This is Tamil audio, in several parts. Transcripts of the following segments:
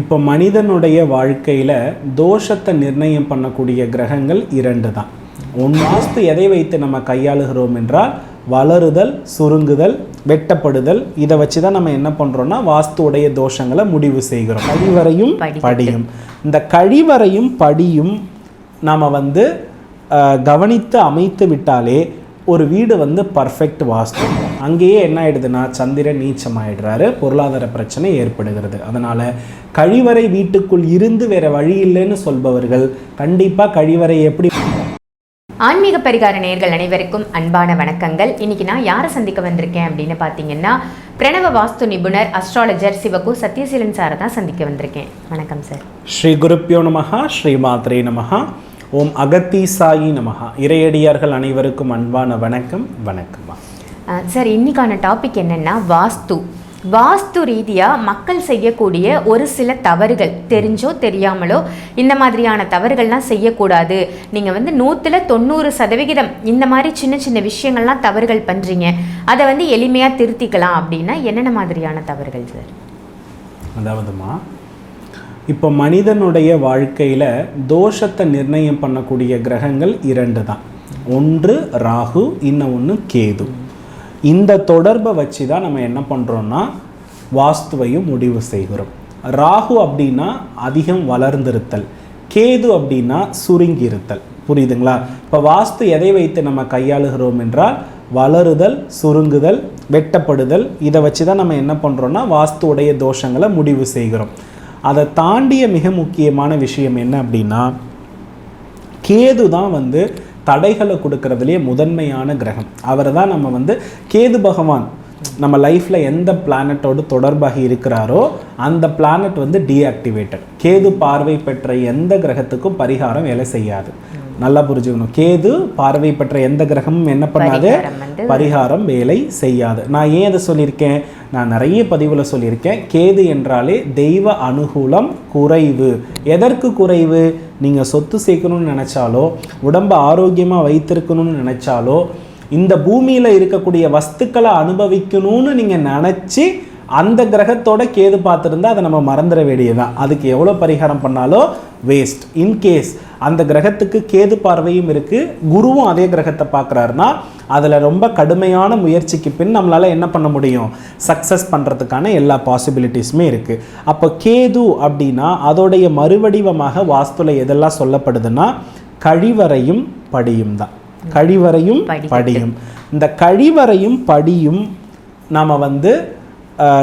இப்போ மனிதனுடைய வாழ்க்கையில் தோஷத்தை நிர்ணயம் பண்ணக்கூடிய கிரகங்கள் இரண்டு தான் ஒன் வாஸ்து எதை வைத்து நம்ம கையாளுகிறோம் என்றால் வளருதல் சுருங்குதல் வெட்டப்படுதல் இதை வச்சு தான் நம்ம என்ன பண்ணுறோம்னா வாஸ்துவுடைய தோஷங்களை முடிவு செய்கிறோம். கழிவறையும். படியும். இந்த கழிவறையும் படியும் நாம் வந்து கவனித்து அமைத்து விட்டாலே ஒரு வீடு வந்து பர்ஃபெக்ட் வாஸ்து. அங்கேயே என்ன ஆயிடுதுன்னா சந்திரன் நீச்சமாயிடுறாரு. பொருளாதார பிரச்சனை ஏற்படுகிறது. அதனால கழிவறை வீட்டுக்குள் இருந்து வேற வழி இல்லைன்னு சொல்பவர்கள் கண்டிப்பா கழிவறை எப்படி ஆன்மீக பரிகார நேயர்கள் அனைவருக்கும் அன்பான வணக்கங்கள். இன்னைக்கு நான் யாரை சந்திக்க வந்திருக்கேன் அப்படின்னு பார்த்தீங்கன்னா பிரணவ வாஸ்து நிபுணர் அஸ்ட்ராலஜர் சிவகு சத்யசீலன் சாரை தான் சந்திக்க வந்திருக்கேன். வணக்கம் சார் ஸ்ரீ குருப்பியோ நமஹா ஸ்ரீ மாத்ரே நமஹா. ஓம் அகத்தீசாயி நமஹா. இறையடியார்கள் அனைவருக்கும் அன்பான வணக்கம் வணக்கம்மா. சார் இன்றைக்கான டாபிக் என்னென்னா வாஸ்து. வாஸ்து ரீதியாக மக்கள் செய்யக்கூடிய ஒரு சில தவறுகள் தெரிஞ்சோ தெரியாமலோ இந்த மாதிரியான தவறுகள்லாம் செய்யக்கூடாது. நீங்கள் வந்து நூற்றில் தொண்ணூறு சதவிகிதம் இந்த மாதிரி சின்ன சின்ன விஷயங்கள்லாம் தவறுகள் பண்ணுறீங்க அதை வந்து எளிமையாக திருத்திக்கலாம் அப்படின்னா என்னென்ன மாதிரியான தவறுகள் சார்? அதாவதுமா இப்போ மனிதனுடைய வாழ்க்கையில் தோஷத்தை நிர்ணயம் பண்ணக்கூடிய கிரகங்கள் இரண்டு தான். ஒன்று ராகு இன்னும் ஒன்று கேது. இந்த தொடர்பை வச்சு தான் நம்ம என்ன பண்ணுறோம்னா வாஸ்துவையும் முடிவு செய்கிறோம். ராகு அப்படின்னா அதிகம் வளர்ந்திருத்தல். கேது அப்படின்னா சுருங்கி இருத்தல் புரியுதுங்களா? இப்போ வாஸ்து எதை வைத்து நம்ம கையாளுகிறோம் என்றால் வளருதல் சுருங்குதல் வெட்டப்படுதல் இதை வச்சு தான் நம்ம என்ன பண்ணுறோன்னா வாஸ்துவுடைய தோஷங்களை முடிவு செய்கிறோம். அதை தாண்டிய மிக முக்கியமான விஷயம் என்ன அப்படின்னா கேது தான் வந்து தடைகளை கொடுக்கறதுலேயே முதன்மையான கிரகம். அவர் தான் நம்ம வந்து கேது பகவான் நம்ம லைஃப்பில் எந்த பிளானட்டோடு தொடர்பாகி இருக்கிறாரோ அந்த பிளானட் வந்து டீஆக்டிவேட்டட். கேது பார்வை பெற்ற எந்த கிரகத்துக்கும் பரிகாரம் வேலை செய்யாது. நல்லா புரிஞ்சுக்கணும். கேது பார்வை பெற்ற எந்த கிரகமும் என்ன பண்ணாது? பரிகாரம் வேலை செய்யாது. நான் ஏன் அதை சொல்லியிருக்கேன்? நான் நிறைய பதிவில் சொல்லியிருக்கேன். கேது என்றாலே தெய்வ அனுகூலம் குறைவு. எதற்கு குறைவு? நீங்கள் சொத்து சேர்க்கணும்னு நினச்சாலோ உடம்பை ஆரோக்கியமாக வைத்திருக்கணும்னு நினச்சாலோ இந்த பூமியில் இருக்கக்கூடிய வஸ்துக்களை அனுபவிக்கணும்னு நீங்கள் நினச்சி அந்த கிரகத்தோட கேது பார்த்துருந்தா அதை நம்ம மறந்துட வேண்டியதுதான். அதுக்கு எவ்வளோ பரிகாரம் பண்ணாலும் வேஸ்ட் இன்கேஸ் அந்த கிரகத்துக்கு கேது பார்வையும் இருக்குது குருவும் அதே கிரகத்தை பார்க்குறாருன்னா அதில் ரொம்ப கடுமையான முயற்சிக்கு பின் நம்மளால் என்ன பண்ண முடியும்? சக்ஸஸ் பண்ணுறதுக்கான எல்லா பாசிபிலிட்டிஸுமே இருக்குது அப்போ கேது அப்படின்னா அதோடைய மறுவடிவமாக வாஸ்துல எதெல்லாம் சொல்லப்படுதுன்னா கழிவறையும் படியும் தான். கழிவறையும். படியும். இந்த கழிவறையும் படியும் நாம் வந்து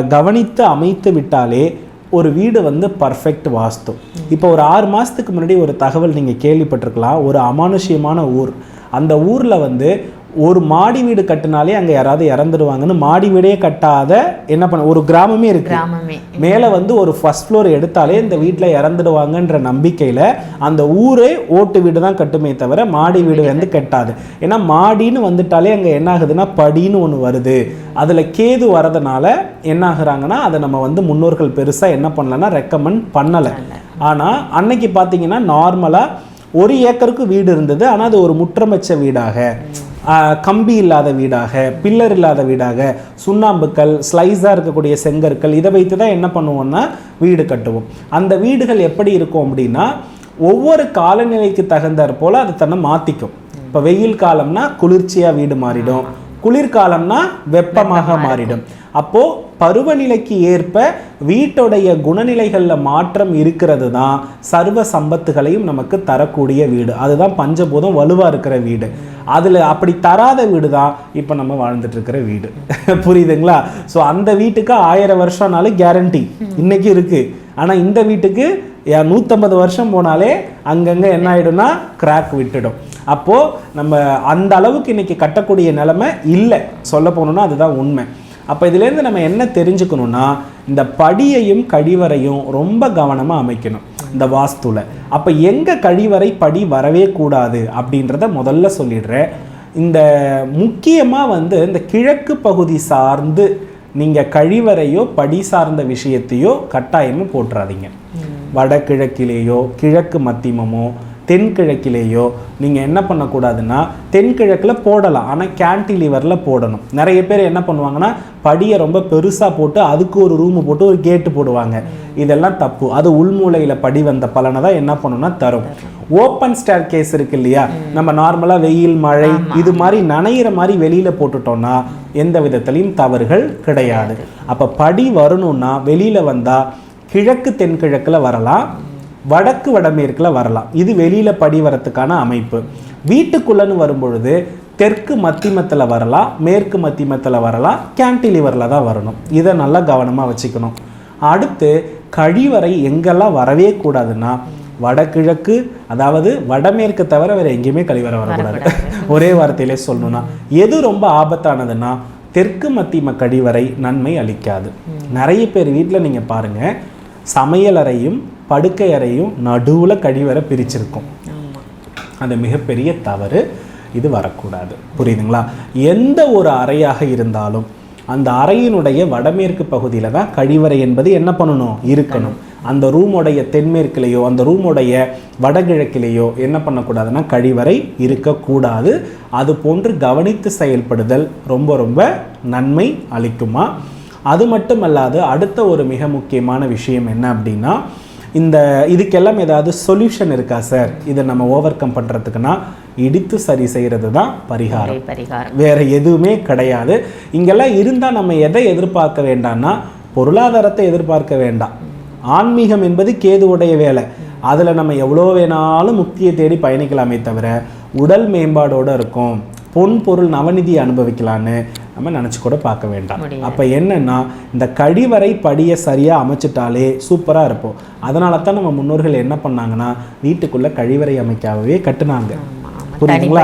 கவனித்து அமைத்து விட்டாலே ஒரு வீடு வந்து பர்ஃபெக்ட் வாஸ்து. இப்போ ஒரு ஆறு மாதத்துக்கு முன்னாடி ஒரு தகவல் நீங்கள் கேள்விப்பட்டிருக்கலாம். ஒரு அமானுஷ்யமான ஊர். அந்த ஊரில் வந்து ஒரு மாடி வீடு கட்டினாலே அங்கே யாராவது இறந்துடுவாங்கன்னு மாடி வீடே கட்டாத என்ன பண்ண ஒரு கிராமமே இருக்கு. கிராமமே. மேலே வந்து ஒரு ஃபர்ஸ்ட் ஃப்ளோர் எடுத்தாலே இந்த வீட்டில் இறந்துடுவாங்கன்ற நம்பிக்கையில் அந்த ஊரே ஓட்டு வீடு தான் கட்டுமே தவிர மாடி வீடு வந்து கட்டாது. ஏன்னா மாடின்னு வந்துட்டாலே அங்கே என்ன ஆகுதுன்னா படின்னு ஒன்று வருது. அதில் கேது வரதுனால என்ன ஆகுறாங்கன்னா அதை நம்ம வந்து முன்னோர்கள் பெருசாக என்ன பண்ணலன்னா ரெக்கமெண்ட் பண்ணலை. ஆனால் அன்னைக்கு பார்த்தீங்கன்னா நார்மலாக ஒரு ஏக்கருக்கு வீடு இருந்தது ஆனால் அது ஒரு முற்றமச்ச வீடாக. கம்பி இல்லாத வீடாக பில்லர் இல்லாத வீடாக சுண்ணாம்புக்கல் ஸ்லைஸாக இருக்கக்கூடிய செங்கற்கள் இதை வைத்து தான் என்ன பண்ணுவோம்னா வீடு கட்டுவோம். அந்த வீடுகள் எப்படி இருக்கும் அப்படின்னா ஒவ்வொரு காலநிலைக்கு தகுந்தாற் போல் அது தன்னை மாற்றிக்கும் இப்போ வெயில் காலம்னா குளிர்ச்சியாக வீடு மாறிடும். குளிர்காலம்னா வெப்பமாக மாறிடும். அப்போ பருவநிலைக்கு ஏற்ப வீட்டுடைய குணநிலைகளில் மாற்றம் இருக்கிறது தான் சர்வ சம்பத்துகளையும் நமக்கு தரக்கூடிய வீடு. அதுதான் பஞ்சபூதம் வலுவாக இருக்கிற வீடு. அதில் அப்படி தராத வீடு தான் இப்போ நம்ம வாழ்ந்துட்டுருக்கிற வீடு. புரியுதுங்களா? ஸோ அந்த வீட்டுக்கு ஆயிரம் வருஷம்னாலும் கேரண்டி இன்னைக்கு இருக்குது ஆனால் இந்த வீட்டுக்கு நூற்றம்பது வருஷம் போனாலே அங்கங்கே என்ன ஆகிடும்னா கிராக் விட்டுடும். அப்போது நம்ம அந்த அளவுக்கு இன்னைக்கு கட்டக்கூடிய நிலமை இல்லை. சொல்ல போகணுன்னா அதுதான் உண்மை. அப்போ இதுலேருந்து நம்ம என்ன தெரிஞ்சுக்கணும்னா இந்த படியையும் கழிவறையும் ரொம்ப கவனமாக அமைக்கணும் இந்த வாஸ்துல. அப்போ எங்கே கழிவறை படி வரவே கூடாது அப்படின்றத முதல்ல சொல்லிடுறேன். இந்த முக்கியமாக வந்து இந்த கிழக்கு பகுதி சார்ந்து நீங்கள் கழிவறையோ படி சார்ந்த விஷயத்தையோ கட்டாயமும் போட்டுறாதீங்க. வடகிழக்கிலேயோ கிழக்கு மத்தியமோ தென்கிழக்கிலேயோ நீங்கள் என்ன பண்ணக்கூடாதுன்னா தென்கிழக்கில் போடலாம். ஆனால் கேன்டிலிவரில் போடணும். நிறைய பேர் என்ன பண்ணுவாங்கன்னா படியை ரொம்ப பெருசா போட்டு அதுக்கு ஒரு ரூம் போட்டு ஒரு கேட்டு போடுவாங்க. இதெல்லாம் தப்பு. அது உள்மூலையில படி வந்த பலனை தான் என்ன பண்ணும்னா தரும். ஓப்பன் ஸ்டேர் கேஸ் இருக்கு இல்லையா? நம்ம நார்மலா வெயில் மழை இது மாதிரி நனையிற மாதிரி வெளியில போட்டுட்டோம்னா எந்த விதத்திலையும் தவறுகள் கிடையாது. அப்ப படி வரணும்னா வெளியில வந்தா கிழக்கு தென்கிழக்குல வரலாம். வடக்கு வடமேற்குல வரலாம். இது வெளியில படி வரத்துக்கான அமைப்பு. வீட்டுக்குள்ளன்னு வரும்பொழுது தெற்கு மத்திமத்தில் வரலாம் மேற்கு மத்திமத்தில் வரலாம் கேன்டிலிவரில் தான் வரணும். இதை நல்லா கவனமாக வச்சுக்கணும். அடுத்து கழிவறை எங்கெல்லாம் வரவே கூடாதுன்னா வடகிழக்கு அதாவது வடமேற்கு தவிர வேற எங்கேயுமே கழிவறை வரக்கூடாது. ஒரே வார்த்தையிலே சொல்லணும்னா எது ரொம்ப ஆபத்தானதுன்னா தெற்கு மத்திம கழிவறை நன்மை அளிக்காது. நிறைய பேர் வீட்டில் நீங்கள் பாருங்க சமையல் அறையும் படுக்கை அறையும் நடுவில் கழிவறை பிரிச்சிருக்கும். அது மிகப்பெரிய தவறு. இது வரக்கூடாது. புரியுதுங்களா? எந்த ஒரு அறையாக இருந்தாலும் அந்த அறையினுடைய வடமேற்கு பகுதியில் தான் கழிவறை என்பது என்ன பண்ணணும்? இருக்கணும். அந்த ரூமுடைய தென்மேற்குலேயோ அந்த ரூமுடைய வடகிழக்கிலேயோ என்ன பண்ணக்கூடாதுன்னா கழிவறை இருக்கக்கூடாது. அது போன்று கவனித்து செயல்படுதல் ரொம்ப ரொம்ப நன்மை அளிக்குமா? அது மட்டுமல்லாது அடுத்த ஒரு மிக முக்கியமான விஷயம் என்ன அப்படின்னா இந்த இதுக்கெல்லாம் ஏதாவது சொல்யூஷன் இருக்கா சார் இதை நம்ம ஓவர் கம் பண்ணுறதுக்குன்னா இடித்து சரி செய்கிறது தான் பரிகாரம். பரிகாரம். வேற எதுவுமே கிடையாது. இங்கெல்லாம் இருந்தால் நம்ம எதை எதிர்பார்க்க வேண்டாம்னா பொருளாதாரத்தை எதிர்பார்க்க வேண்டாம். ஆன்மீகம் என்பது கேதுவுடைய வேலை. அதில் நம்ம எவ்வளோ வேணாலும் முக்தியை தேடி பயணிக்கலாமே தவிர உடல் மேம்பாடோடு இருக்கும் பொன் பொருள் நவநிதி அனுபவிக்கலான்னு நம்ம நினச்சி கூட பார்க்க வேண்டாம். அப்போ என்னன்னா இந்த கழிவறை படியை சரியாக அமைச்சிட்டாலே சூப்பராக இருப்போம். அதனால தான் நம்ம முன்னோர்கள் என்ன பண்ணாங்கன்னா வீட்டுக்குள்ளே கழிவறை அமைக்காகவே கட்டுனாங்க. புரியுதுங்களா?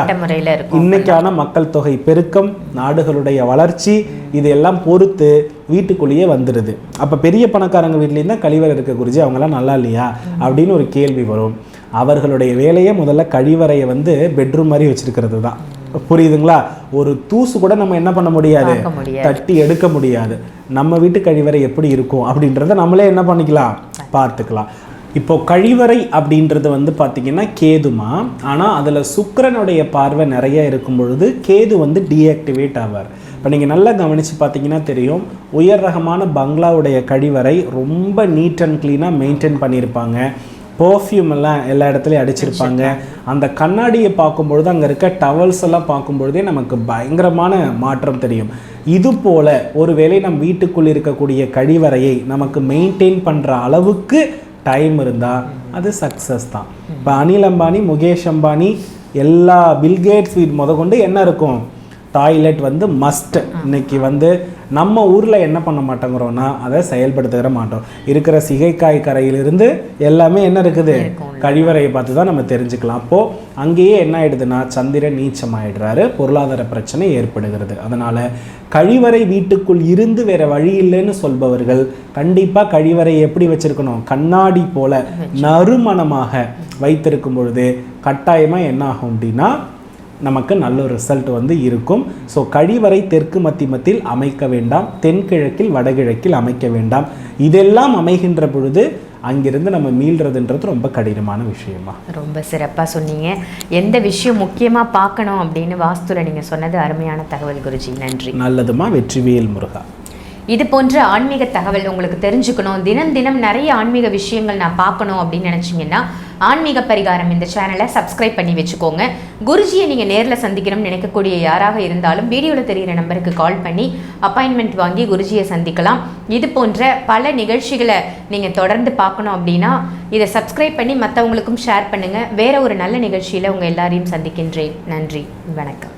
இன்னைக்கான மக்கள் தொகை பெருக்கம் நாடுகளுடைய வளர்ச்சி இதெல்லாம் பொறுத்து வீட்டுக்குள்ளேயே வந்துடுது அப்போ பெரிய பணக்காரங்க வீட்லேயும் தான் கழிவறை இருக்க குறிச்சி அவங்களாம் நல்லா இல்லையா? அப்படின்னு ஒரு கேள்வி வரும். அவர்களுடைய வேலையே முதல்ல கழிவறையை வந்து பெட்ரூம் மாதிரி வச்சிருக்கிறது தான் புரியுதுங்களா? ஒரு தூசு கூட நம்ம என்ன பண்ண முடியாது. தட்டி எடுக்க முடியாது. நம்ம வீட்டு கழிவறை எப்படி இருக்கும் அப்படின்றத நம்மளே என்ன பண்ணிக்கலாம்? பார்த்துக்கலாம். இப்போ கழிவறை அப்படின்றது வந்து பார்த்தீங்கன்னா கேதுமா. ஆனால் அதில் சுக்கிரனுடைய பார்வை நிறைய இருக்கும் பொழுது கேது வந்து டீஆக்டிவேட் ஆவார். இப்போ நீங்கள் நல்லா கவனித்து பார்த்தீங்கன்னா தெரியும் உயர் ரகமான பங்களாவுடைய கழிவறை ரொம்ப நீட் அண்ட் க்ளீனாக மெயின்டைன் பண்ணியிருப்பாங்க. பர்ஃப்யூம் எல்லாம் எல்லா இடத்துலையும் அடிச்சிருப்பாங்க. அந்த கண்ணாடியை பார்க்கும்பொழுது அங்கே இருக்க டவல்ஸ் எல்லாம் பார்க்கும்பொழுதே நமக்கு பயங்கரமான மாற்றம் தெரியும். இது போல ஒருவேளை நம் வீட்டுக்குள் இருக்கக்கூடிய கழிவறையை நமக்கு மெயின்டைன் பண்ணுற அளவுக்கு டைம் இருந்தால் அது சக்ஸஸ் தான். இப்போ அனில் அம்பானி முகேஷ் அம்பானி எல்லா பில்கேட்ஸ் வீட் முத கொண்டு என்ன இருக்கும்? டாய்லெட் வந்து மஸ்ட் இன்னைக்கு வந்து நம்ம ஊரில் என்ன பண்ண மாட்டேங்கிறோம்னா அதை செயல்படுத்துகிற மாட்டோம். இருக்கிற சிகைக்காய் கரையிலிருந்து எல்லாமே என்ன இருக்குது? கழிவறையை பார்த்து தான் நம்ம தெரிஞ்சுக்கலாம். அப்போது அங்கேயே என்ன ஆயிடுதுன்னா சந்திரன் நீச்சம் ஆயிடுறாரு பொருளாதார பிரச்சனை ஏற்படுகிறது. அதனால் கழிவறை வீட்டுக்குள் இருந்து வேற வழி இல்லைன்னு சொல்பவர்கள் கண்டிப்பாக கழிவறை எப்படி வச்சிருக்கணும்? கண்ணாடி போல நறுமணமாக வைத்திருக்கும் பொழுது கட்டாயமாக என்ன ஆகும் அப்படின்னா நமக்கு நல்ல ஒரு ரிசல்ட் வந்து இருக்கும். ஸோ கழிவறை தெற்கு மத்திமத்தில் அமைக்க வேண்டாம். தென்கிழக்கில் வடகிழக்கில் அமைக்க வேண்டாம். இதெல்லாம் அமைகின்ற பொழுது அங்கிருந்து நம்ம மீள்றதுன்றது ரொம்ப கடினமான விஷயமா. ரொம்ப சிறப்பாக சொன்னீங்க. எந்த விஷயம் முக்கியமாக பார்க்கணும் அப்படின்னு வாஸ்துல நீங்கள் சொன்னது அருமையான தகவல் குருஜி. நன்றி. நல்லதுமா? வெற்றிவேல் முருகா. இது போன்ற ஆன்மீக தகவல் உங்களுக்கு தெரிஞ்சுக்கணும். தினம் தினம் நிறைய ஆன்மீக விஷயங்கள் நான் பார்க்கணும் அப்படின்னு நினச்சிங்கன்னா ஆன்மீக பரிகாரம் இந்த சேனலை சப்ஸ்கிரைப் பண்ணி வச்சுக்கோங்க. குருஜியை நீங்கள் நேரில் சந்திக்கணும்னு நினைக்கக்கூடிய யாராக இருந்தாலும் வீடியோவில் தெரிகிற நம்பருக்கு கால் பண்ணி அப்பாயின்மெண்ட் வாங்கி குருஜியை சந்திக்கலாம். இது போன்ற பல நிகழ்ச்சிகளை நீங்கள் தொடர்ந்து பார்க்கணும் அப்படின்னா இதை சப்ஸ்கிரைப் பண்ணி மற்றவங்களுக்கும் ஷேர் பண்ணுங்கள் வேற ஒரு நல்ல நிகழ்ச்சியில் உங்கள் எல்லாரையும் சந்திக்கின்றேன். நன்றி. வணக்கம்.